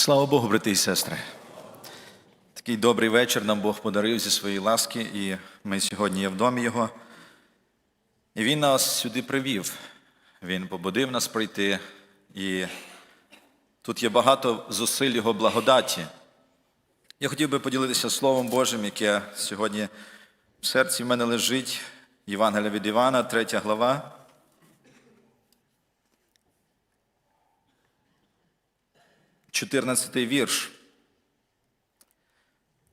Слава Богу, брати і сестри. Такий добрий вечір нам Бог подарив зі своєї ласки, і ми сьогодні є в домі Його. І Він нас сюди привів. Він побудив нас прийти, і тут є багато зусиль Його благодаті. Я хотів би поділитися Словом Божим, яке сьогодні в серці в мене лежить. Євангелія від Івана, 3 глава. Чотирнадцятий вірш.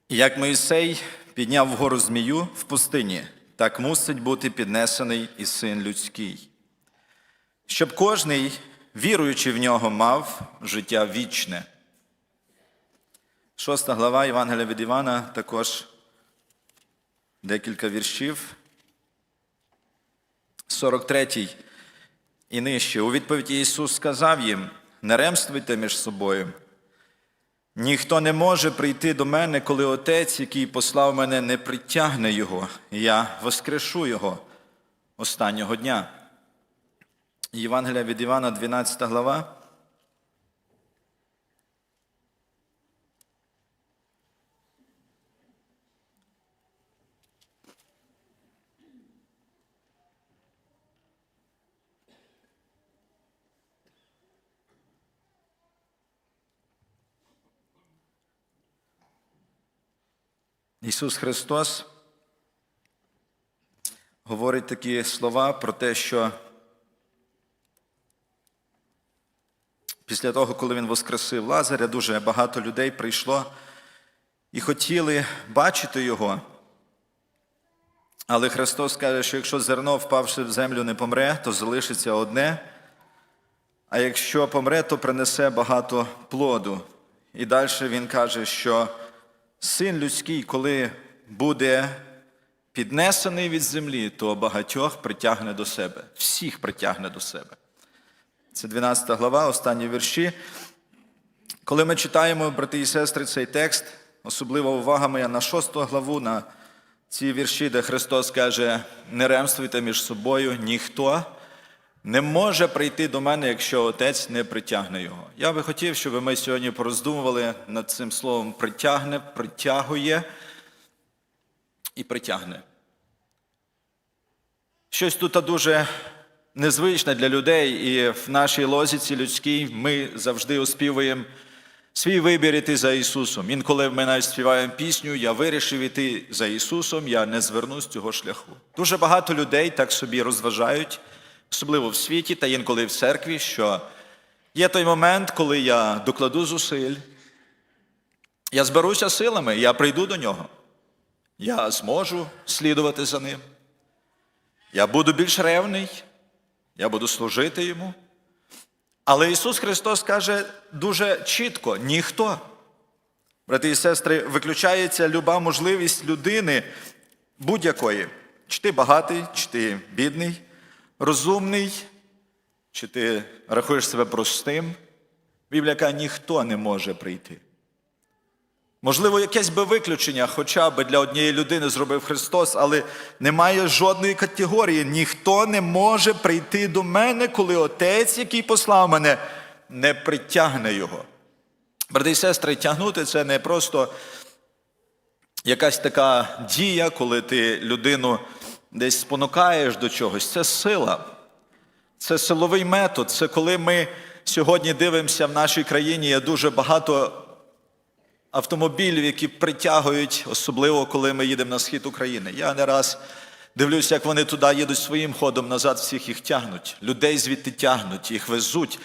Як Моїсей підняв вгору змію в пустині, так мусить бути піднесений і син людський, щоб кожний, віруючи в нього, мав життя вічне. Шоста глава Євангелія від Івана, також декілька віршів. 43 і нижче. У відповіді Ісус сказав їм: не ремствуйте між собою. Ніхто не може прийти до мене, коли Отець, який послав мене, не притягне Його, і я воскрешу Його останнього дня. Євангелія від Івана, 12 глава. Ісус Христос говорить такі слова про те, що після того, коли Він воскресив Лазаря, дуже багато людей прийшло і хотіли бачити Його. Але Христос каже, що якщо зерно, впавши в землю, не помре, то залишиться одне, а якщо помре, то принесе багато плоду. І далі Він каже, що Син людський, коли буде піднесений від землі, то багатьох притягне до себе, всіх притягне до себе. Це 12 глава, останні вірші. Коли ми читаємо, брати і сестри, цей текст, особлива увага моя на 6 главу, на ці вірші, де Христос каже: не ремствуйте між собою, ніхто не може прийти до мене, якщо отець не притягне його. Я би хотів, щоб ми сьогодні пороздумували над цим словом притягне, притягує і притягне. Щось тут дуже незвичне для людей, і в нашій лозіці людській ми завжди оспівуємо свій вибір іти за Ісусом. Інколи ми навіть співаємо пісню, я вирішив іти за Ісусом, я не звернусь з цього шляху. Дуже багато людей так собі розважають особливо в світі та інколи в церкві, що є той момент, коли я докладу зусиль, я зберуся силами, я прийду до нього. Я зможу слідувати за ним. Я буду більш ревний, я буду служити йому. Але Ісус Христос каже дуже чітко: ніхто. Брати і сестри, виключається люба можливість людини будь-якої, чи ти багатий, чи ти бідний, розумний, чи ти рахуєш себе простим, Біблія ніхто не може прийти. Можливо, якесь би виключення, хоча б для однієї людини зробив Христос, але немає жодної категорії. Ніхто не може прийти до мене, коли Отець, який послав мене, не притягне його. Брати і сестри, тягнути це не просто якась така дія, коли ти людину десь спонукаєш до чогось, це сила. Це силовий метод. Це коли ми сьогодні дивимося в нашій країні, є дуже багато автомобілів, які притягують, особливо коли ми їдемо на схід України. Я не раз дивлюся, як вони туди їдуть своїм ходом назад, всіх їх тягнуть. Людей звідти тягнуть, їх везуть.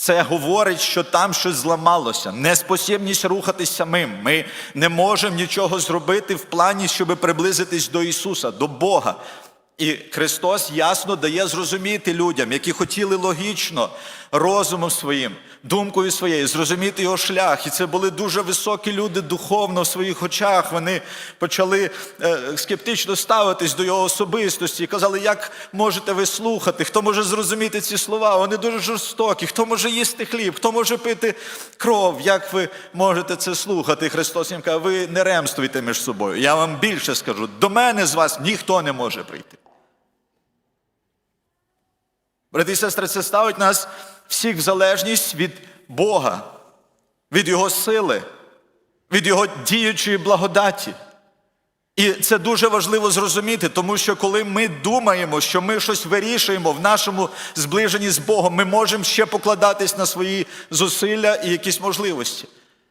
Це говорить, що там щось зламалося, неспосібність рухатись самим. Ми не можемо нічого зробити в плані, щоб приблизитись до Ісуса, до Бога. І Христос ясно дає зрозуміти людям, які хотіли логічно, розумом своїм, думкою своєю, зрозуміти його шлях. І це були дуже високі люди духовно в своїх очах. Вони почали е, скептично ставитись до його особистості і казали, як можете ви слухати, хто може зрозуміти ці слова? Вони дуже жорстокі. Хто може їсти хліб, хто може пити кров? Як ви можете це слухати? І Христос їм каже, ви не ремствуйте між собою. Я вам більше скажу, до мене з вас ніхто не може прийти. Брати і сестри, це ставить нас всіх в залежність від Бога. від Його сили, від Його діючої благодаті. І це дуже важливо зрозуміти, тому що коли ми думаємо, що ми щось вирішуємо в нашому зближенні з Богом, ми можемо ще покладатись на свої зусилля і якісь можливості.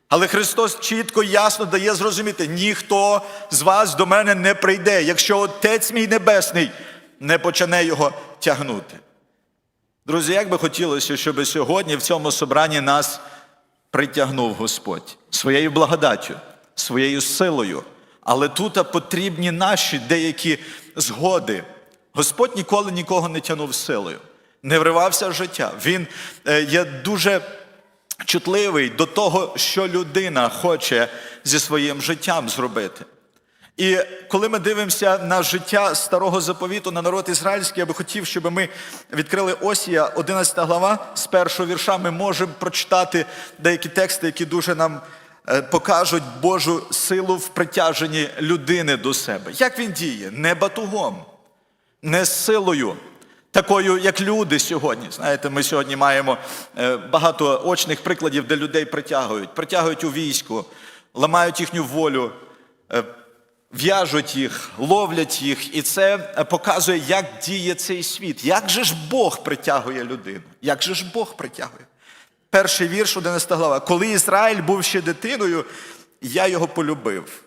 Але Христос чітко ясно дає зрозуміти, ніхто з вас до мене не прийде, якщо Отець мій Небесний не почне його тягнути. Друзі, як би хотілося, щоб сьогодні в цьому собранні нас притягнув Господь своєю благодаттю, своєю силою. Але тут потрібні наші деякі згоди. Господь ніколи нікого не тягнув силою, не вривався в життя. Він е, є дуже чутливий до того, що людина хоче зі своїм життям зробити. І коли ми дивимося на життя старого заповіту, на народ ізраїльський, я би хотів, щоб ми відкрили Осія, 11 глава, з першого вірша, ми можемо прочитати деякі тексти, які дуже нам е, покажуть Божу силу в притяженні людини до себе. Як він діє? Не батугом, не силою, такою, як люди сьогодні. Знаєте, ми сьогодні маємо е, багато очних прикладів, де людей притягують, притягують у війську, ламають їхню волю. Е, В'яжуть їх, ловлять їх, і це показує, як діє цей світ. Як же ж Бог притягує людину? Як же ж Бог притягує? Перший вірш, 11 глава. Коли Ізраїль був ще дитиною, я його полюбив.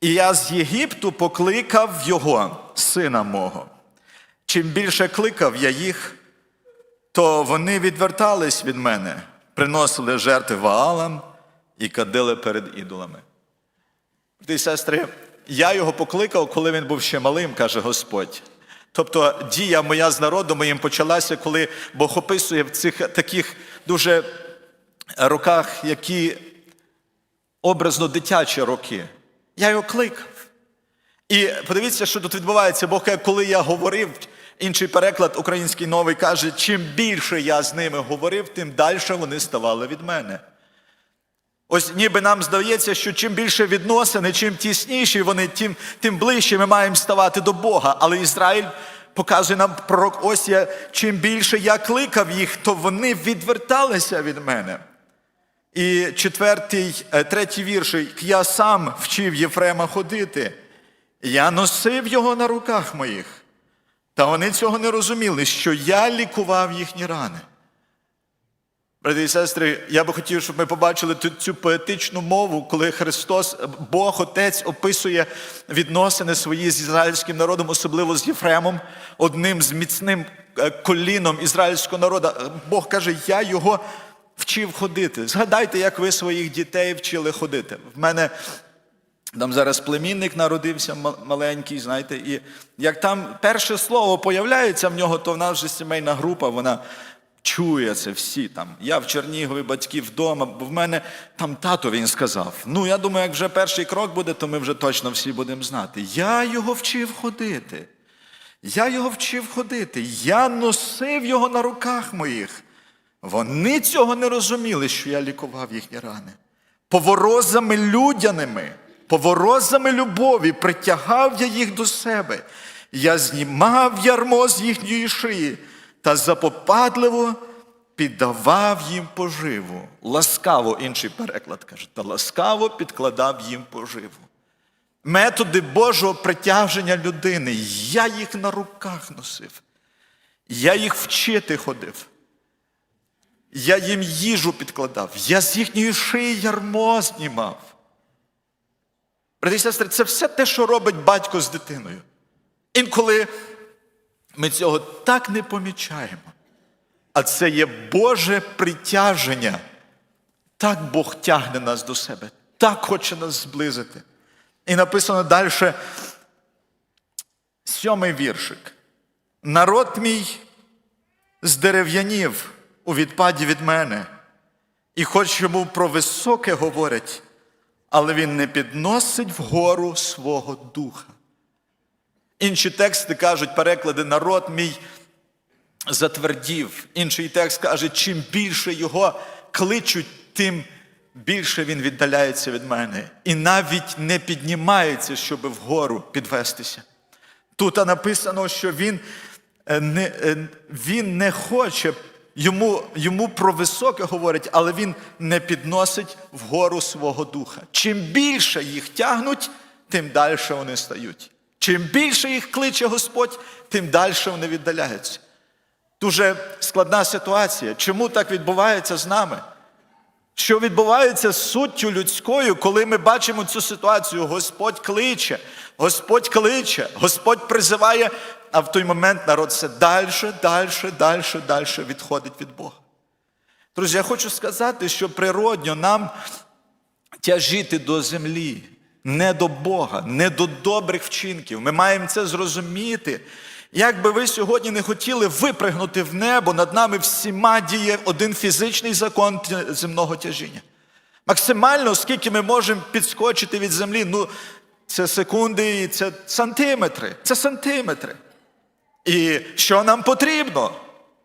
І я з Єгипту покликав його, сина мого. Чим більше кликав я їх, то вони відвертались від мене, приносили жертви Ваалам і кадили перед ідолами. Брати сестри, я його покликав, коли він був ще малим, каже Господь. Тобто дія моя з народом моїм почалася, коли Бог описує в цих таких дуже роках, які образно дитячі роки. Я його кликав. І подивіться, що тут відбувається. Каже, коли я говорив, інший переклад український новий каже, чим більше я з ними говорив, тим далі вони ставали від мене. Ось ніби нам здається, що чим більше відносини, чим тісніші вони, тим, тим ближче ми маємо ставати до Бога. Але Ізраїль показує нам пророк Осія, чим більше я кликав їх, то вони відверталися від мене. І четвертий, е, третій віршик, я сам вчив Єфрема ходити. Я носив його на руках моїх. Та вони цього не розуміли, що я лікував їхні рани. Брати і сестри, я би хотів, щоб ми побачили цю поетичну мову, коли Христос, Бог Отець, описує відносини свої з ізраїльським народом, особливо з Єфремом, одним з міцним е, коліном ізраїльського народу. Бог каже, я його вчив ходити. Згадайте, як ви своїх дітей вчили ходити. В мене там зараз племінник народився маленький, знаєте, і як там перше слово появляється в нього, то в нас вже сімейна група, вона чує це всі там. Я в Чернігові, батьки вдома, бо в мене там тато він сказав. Ну, я думаю, як вже перший крок буде, то ми вже точно всі будемо знати. Я його вчив ходити. Я його вчив ходити. Я носив його на руках моїх. Вони цього не розуміли, що я лікував їхні рани. Поворозами людяними, поворозами любові притягав я їх до себе. Я знімав ярмо з їхньої шиї та запопадливо піддавав їм поживу. Ласкаво, інший переклад каже, та ласкаво підкладав їм поживу. Методи Божого притяження людини. Я їх на руках носив. Я їх вчити ходив. Я їм їжу підкладав, я з їхньої шиї ярмо знімав. Брати сестри, це все те, що робить батько з дитиною. Інколи ми цього так не помічаємо. А це є Боже притяження. Так Бог тягне нас до себе, так хоче нас зблизити. І написано далі сьомий віршик. Народ мій здерев'янів у відпаді від мене, і хоч йому про високе говорять, але він не підносить вгору свого духа. Інші тексти кажуть, переклади, народ мій затвердів. Інший текст каже, чим більше його кличуть, тим більше він віддаляється від мене. І навіть не піднімається, щоб вгору підвестися. Тут написано, що він е, не, е, він не хоче Йому, йому про високе говорять, але він не підносить вгору свого духа. Чим більше їх тягнуть, тим далі вони стають. Чим більше їх кличе Господь, тим далі вони віддаляються. Дуже складна ситуація. Чому так відбувається з нами? Що відбувається з суттю людською, коли ми бачимо цю ситуацію? Господь кличе, Господь кличе, Господь призиває, а в той момент народ все далі, далі, далі, далі відходить від Бога. Друзі, я хочу сказати, що природньо нам тяжіти до землі, не до Бога, не до добрих вчинків. Ми маємо це зрозуміти. Як би ви сьогодні не хотіли випригнути в небо, над нами всіма діє один фізичний закон земного тяжіння. Максимально, скільки ми можемо підскочити від землі, ну це секунди, і це сантиметри. Це сантиметри. І що нам потрібно,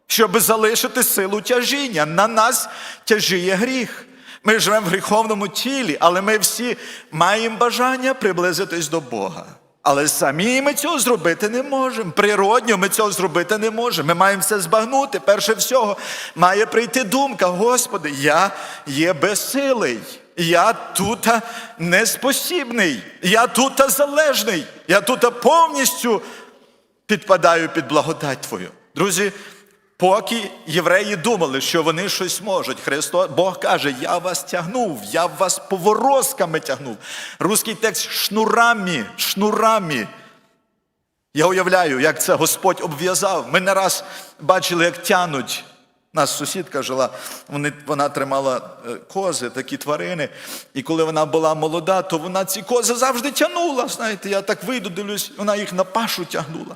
щоб залишити силу тяжіння? На нас тяжіє гріх. Ми живемо в гріховному тілі, але ми всі маємо бажання приблизитись до Бога. Але самі ми цього зробити не можемо. Природньо ми цього зробити не можемо. Ми маємо все збагнути. Перше всього, має прийти думка: Господи, я є безсилий. Я тут неспосібний, я тут залежний, я тут повністю підпадаю під благодать Твою. Друзі, поки євреї думали, що вони щось можуть, Христос, Бог каже, я вас тягнув, я вас поворозками тягнув. Руський текст шнурами, шнурами. Я уявляю, як це Господь обв'язав. Ми не раз бачили, як тянуть. Нас сусідка жила, вони, вона тримала е, кози, такі тварини. І коли вона була молода, то вона ці кози завжди тягнула. Знаєте, я так вийду, дивлюсь, вона їх на пашу тягнула.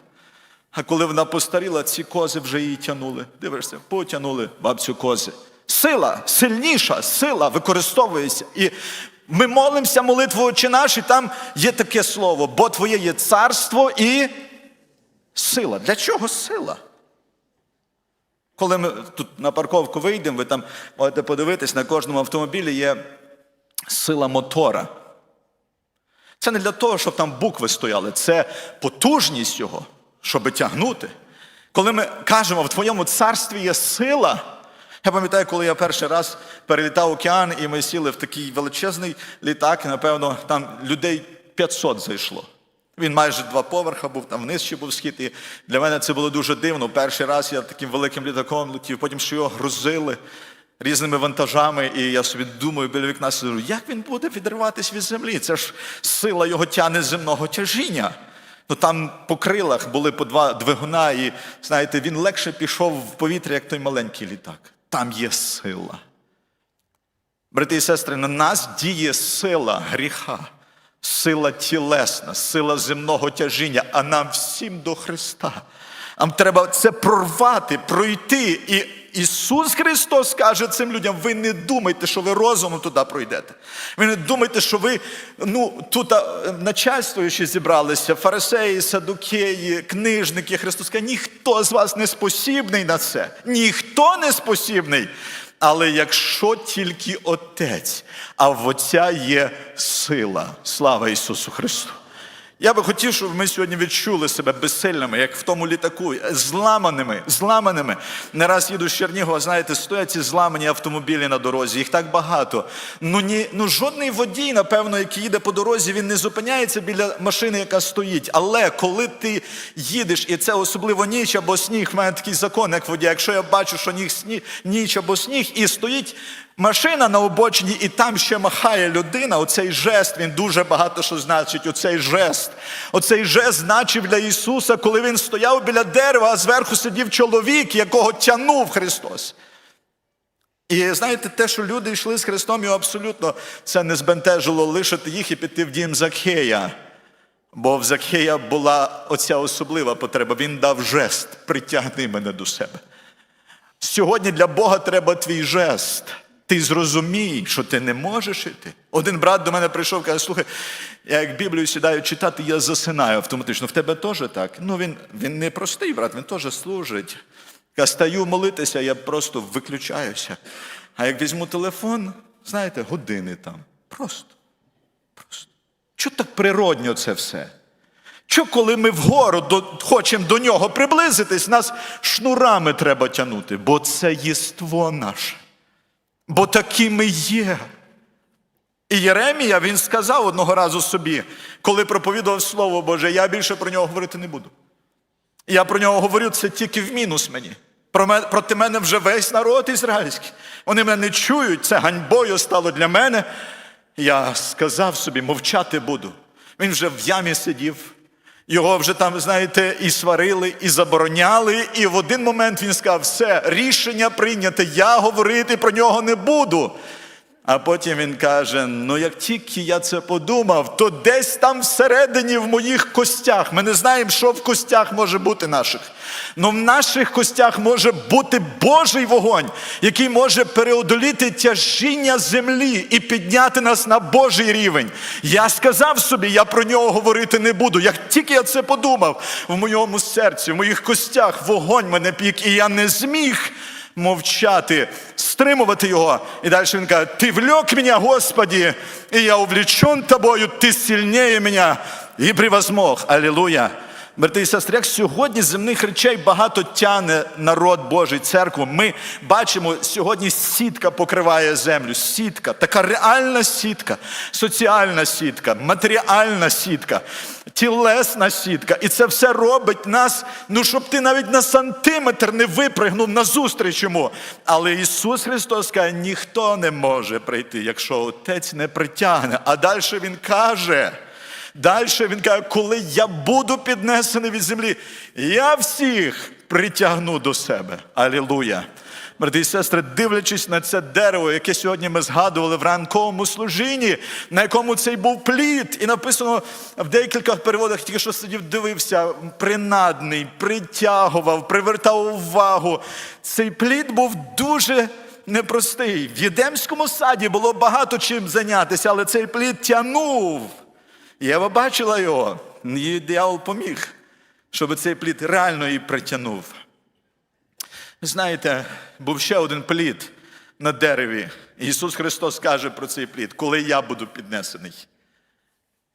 А коли вона постаріла, ці кози вже її тягнули. Дивишся, потягнули бабцю кози. Сила, сильніша сила використовується. І ми молимося молитву «Отче наш», і там є таке слово, бо твоє є царство і сила. Для чого сила? Коли ми тут на парковку вийдемо, ви там можете подивитись, на кожному автомобілі є сила мотора. Це не для того, щоб там букви стояли, це потужність його, щоб тягнути. Коли ми кажемо, в твоєму царстві є сила. Я пам'ятаю, коли я перший раз перелітав океан, і ми сіли в такий величезний літак, напевно, там людей 500 зайшло. Він майже два поверха був, там вниз ще був схід. І для мене це було дуже дивно. Перший раз я таким великим літаком летів, потім що його грузили різними вантажами, і я собі думаю, біля вікна сиджу, як він буде відриватись від землі? Це ж сила його тяне земного тяжіння. Ну там по крилах були по два двигуна, і знаєте, він легше пішов в повітря, як той маленький літак. Там є сила. Брати і сестри, на нас діє сила гріха, сила тілесна, сила земного тяжіння, а нам всім до Христа. Нам треба це прорвати, пройти. І Ісус Христос каже цим людям: ви не думайте, що ви розумом туди пройдете. Ви не думайте, що ви ну, тут начальствуючи зібралися, фарисеї, садукеї, книжники. Христос каже, ніхто з вас не спосібний на це. Ніхто не спосібний. Але якщо тільки Отець, а в Отця є сила. Слава Ісусу Христу! Я би хотів, щоб ми сьогодні відчули себе безсильними, як в тому літаку, зламаними, зламаними. Не раз їду з Чернігова, знаєте, стоять ці зламані автомобілі на дорозі, їх так багато. Ну, ні, ну жодний водій, напевно, який їде по дорозі, він не зупиняється біля машини, яка стоїть. Але коли ти їдеш, і це особливо ніч або сніг, в мене такий закон, як водій, якщо я бачу, що ніч, сніг, ніч або сніг, і стоїть машина на обочині, і там ще махає людина, оцей жест, він дуже багато що значить, оцей жест. Оцей жест значив для Ісуса, коли він стояв біля дерева, а зверху сидів чоловік, якого тянув Христос. І знаєте, те, що люди йшли з Христом, його абсолютно це не збентежило лишити їх і піти в дім Закхея. Бо в Закхея була оця особлива потреба. Він дав жест, притягни мене до себе. Сьогодні для Бога треба твій жест. Ти зрозумій, що ти не можеш іти. Один брат до мене прийшов каже, слухай, я як Біблію сідаю читати, я засинаю автоматично. В тебе теж так. Ну він, він не простий брат, він теж служить. Я стаю молитися, я просто виключаюся. А як візьму телефон, знаєте, години там. Просто. Просто. Чого так природньо це все? Що коли ми вгору до, хочемо до нього приблизитись, нас шнурами треба тягнути, бо це єство наше. Бо такі ми є. І Єремія він сказав одного разу собі, коли проповідував Слово Боже, я більше про нього говорити не буду. Я про нього говорю, це тільки в мінус мені. Проти мене вже весь народ ізраїльський. Вони мене не чують, це ганьбою стало для мене. Я сказав собі, мовчати буду. Він вже в ямі сидів. Його вже там, знаєте, і сварили, і забороняли. І в один момент він сказав: все, рішення прийняте, я говорити про нього не буду. А потім він каже: ну як тільки я це подумав, то десь там всередині в моїх костях. Ми не знаємо, що в костях може бути наших. Ну в наших костях може бути Божий вогонь, який може переодоліти тяжіння землі і підняти нас на Божий рівень. Я сказав собі, я про нього говорити не буду. Як тільки я це подумав, в моєму серці, в моїх костях вогонь мене пік, і я не зміг мовчати, стримувати його. І далі він каже: Ти влек мене, Господі, і я увлечен тобою, ти сильніше мене і превозмог. Алілуя. Брати і сестри, як сьогодні земних речей багато тяне народ Божий, церкву. Ми бачимо, сьогодні сітка покриває землю. Сітка, така реальна сітка, соціальна сітка, матеріальна сітка, тілесна сітка. І це все робить нас, ну щоб ти навіть на сантиметр не випригнув назустріч йому. Але Ісус Христос каже, ніхто не може прийти, якщо Отець не притягне. А далі Він каже. Далі він каже, коли я буду піднесений від землі, я всіх притягну до себе. Алілуя. Брати і сестри, дивлячись на це дерево, яке сьогодні ми згадували в ранковому служінні, на якому цей був плід, і написано в декількох переводах, тільки що сидів, дивився, принадний, притягував, привертав увагу. Цей плід був дуже непростий. В Єдемському саді було багато чим зайнятися, але цей плід тянув. Єва бачила його, їй диявол поміг, щоб цей плід реально її притягнув. Знаєте, був ще один плід на дереві. Ісус Христос каже про цей плід, коли я буду піднесений,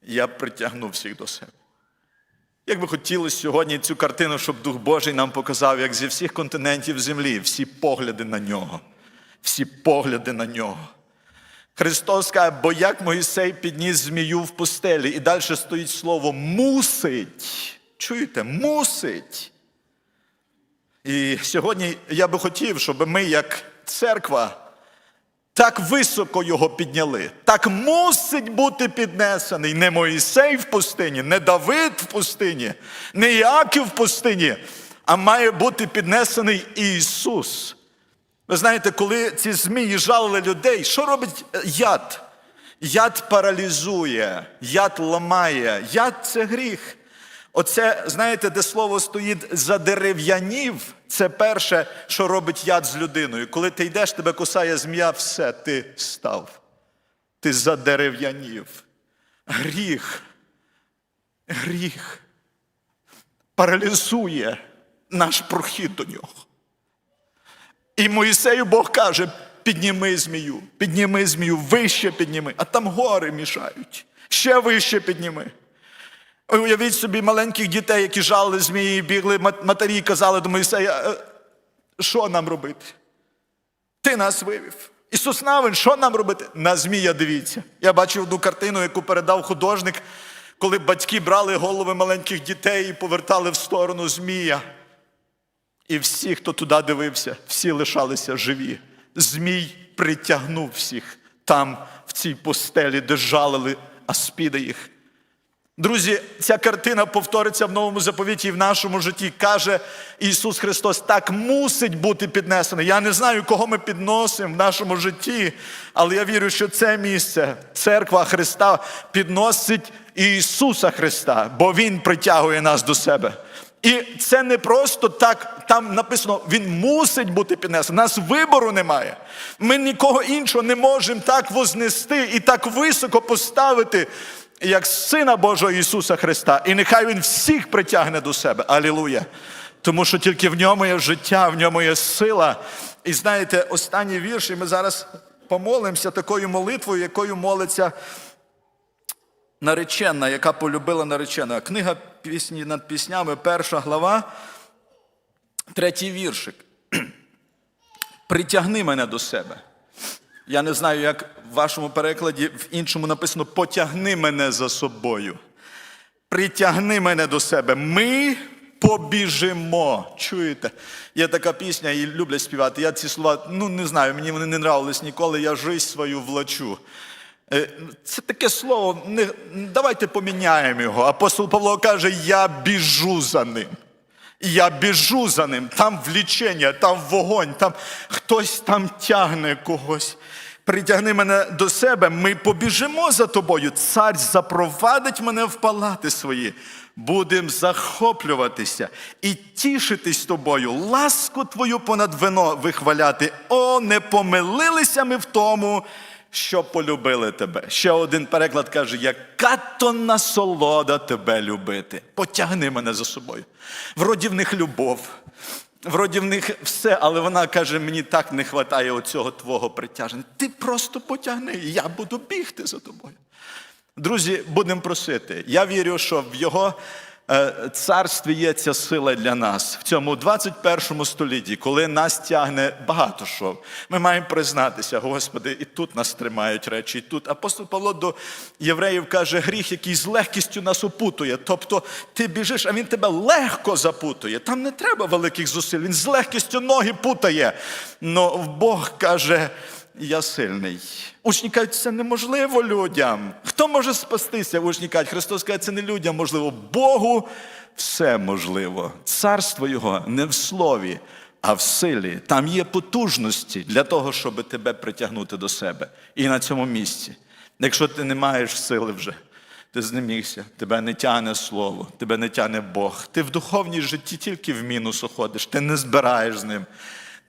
я притягну всіх до себе. Як би хотілося сьогодні цю картину, щоб Дух Божий нам показав, як зі всіх континентів землі, всі погляди на нього, всі погляди на нього. Христос каже, бо як Моїсей підніс змію в пустелі, і далі стоїть слово мусить. Чуєте, мусить. І сьогодні я би хотів, щоб ми, як церква, так високо його підняли. Так мусить бути піднесений не Моїсей в пустині, не Давид в пустині, не Іаків в пустині, а має бути піднесений Ісус. Ви знаєте, коли ці змії жалили людей, що робить яд? Яд паралізує, яд ламає, яд це гріх. Оце, знаєте, де слово стоїть задерев'янів, це перше, що робить яд з людиною. Коли ти йдеш, тебе кусає змія, все, ти став. Ти задерев'янів. Гріх. Гріх паралізує наш прохід до нього. І Моїсею Бог каже: підніми змію, підніми змію, вище підніми, а там гори мішають. Ще вище підніми. Уявіть собі маленьких дітей, які жали змії, бігли, матері казали до Моїсея, «Е, що нам робити? Ти нас вивів. Ісус Навин, що нам робити? На змія дивіться. Я бачив одну картину, яку передав художник, коли батьки брали голови маленьких дітей і повертали в сторону змія. І всі, хто туди дивився, всі лишалися живі. Змій притягнув всіх там, в цій постелі, де жалили аспіди їх. Друзі, ця картина повториться в новому заповіті і в нашому житті. Каже Ісус Христос, так мусить бути піднесений. Я не знаю, кого ми підносимо в нашому житті, але я вірю, що це місце, церква Христа, підносить Ісуса Христа, бо Він притягує нас до себе. І це не просто так, там написано, він мусить бути піднесений. Нас вибору немає. Ми нікого іншого не можемо так вознести і так високо поставити, як Сина Божого Ісуса Христа. І нехай Він всіх притягне до себе. Алілуя. Тому що тільки в ньому є життя, в ньому є сила. І знаєте, останній вірш, і ми зараз помолимося такою молитвою, якою молиться наречена, яка полюбила наречена. Книга пісні над піснями, перша глава, третій віршик. Притягни мене до себе. Я не знаю, як в вашому перекладі в іншому написано потягни мене за собою. Притягни мене до себе. Ми побіжимо. Чуєте? Є така пісня, її люблять співати. Я ці слова, ну не знаю, мені вони не нравились ніколи, я жизнь свою влачу. Е, Це таке слово, не, давайте поміняємо його. Апостол Павло каже, я біжу за ним. Я біжу за ним, там влічення, там вогонь, там хтось там тягне когось. Притягни мене до себе, ми побіжимо за тобою. Цар запровадить мене в палати свої. Будем захоплюватися і тішитись тобою, ласку твою понад вино вихваляти. О, не помилилися ми в тому, що полюбили тебе. Ще один переклад каже: яка то насолода тебе любити. Потягни мене за собою. Вроді в них любов, вроді в них все, але вона каже: мені так не вистачає оцього твого притяження. Ти просто потягни, я буду бігти за тобою. Друзі, будемо просити. Я вірю, що в його царстві є ця сила для нас в цьому 21 столітті, коли нас тягне багато що. Ми маємо признатися, Господи, і тут нас тримають речі, і тут. Апостол Павло до євреїв каже, гріх, який з легкістю нас опутує. Тобто ти біжиш, а він тебе легко запутує. Там не треба великих зусиль. Він з легкістю ноги путає. Но Бог каже. Я сильний. Учні кажуть, це неможливо людям. Хто може спастися? Учні кажуть, Христос каже, це не людям можливо. Богу все можливо. Царство Його не в слові, а в силі. Там є потужності для того, щоб тебе притягнути до себе. І на цьому місці. Якщо ти не маєш сили вже, ти знемігся, тебе не тягне слово, тебе не тягне Бог. Ти в духовній житті тільки в мінус уходиш, ти не збираєш з ним.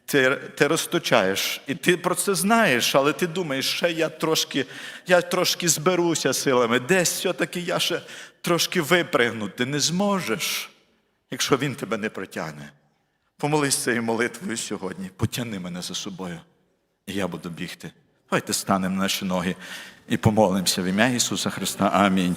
Ти, ти розточаєш, і ти про це знаєш, але ти думаєш, ще я трошки, я трошки зберуся силами, десь все-таки я ще трошки випригну. Ти не зможеш, якщо він тебе не притягне. Помолись цією молитвою сьогодні, потягни мене за собою, і я буду бігти. Давайте станемо на наші ноги і помолимося в ім'я Ісуса Христа. Амінь.